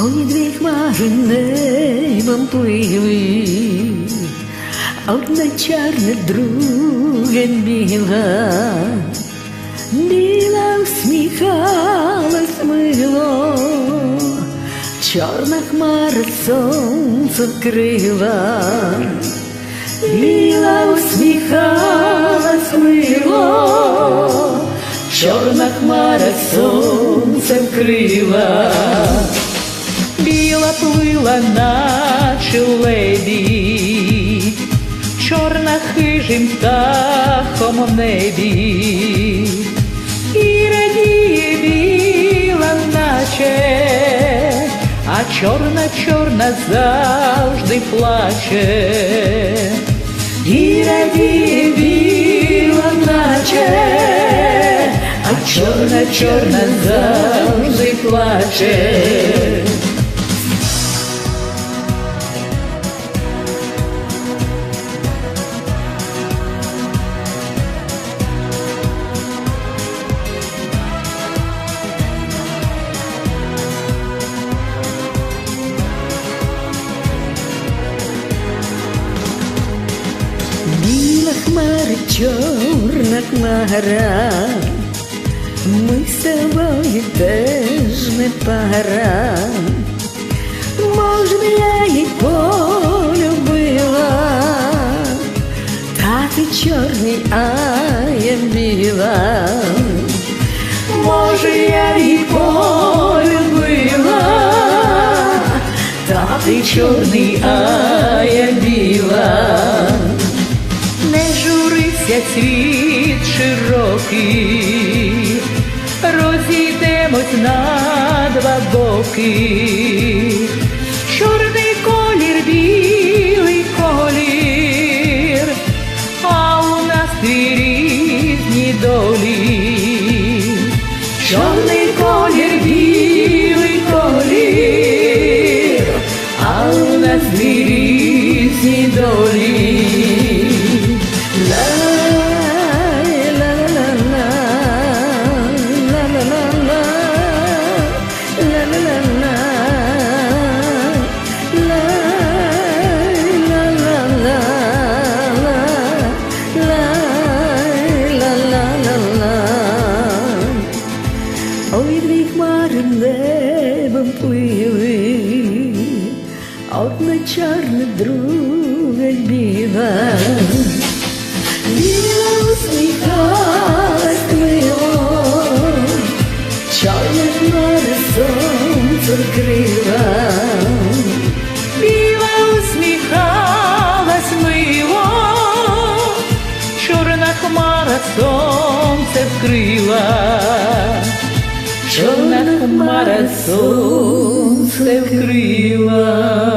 Ой, дві хмари небом пливли, одна чорна, друга біла, біла усміхалась мило, чорна хмара сонце вкрила, біла усміхалась мило, чорна хмара сонце вкрила. Біла плила, наче лебідь, чорна хижим птахом в небі, і радіє біла, наче, а чорна, чорна завжди плаче, і радіє біла, наче, чорна, чорна завжди плаче. Хмара, чорна хмара, ми з тобою теж не пара. Може, я її полюбила, та ти чорний, а я біла. Може, я її полюбила, та ти чорний, а я біла. Світ широкий, розійдемось на два боки. Чорний колір, білий колір, а у нас дві різні долі. Чорний колір, білий одна чорна, друга біла. Біла усміхалась мило, чорна хмара сонце вкрила. Біла усміхалась мило, чорна хмара сонце вкрила. Чорна хмара сонце вкрила.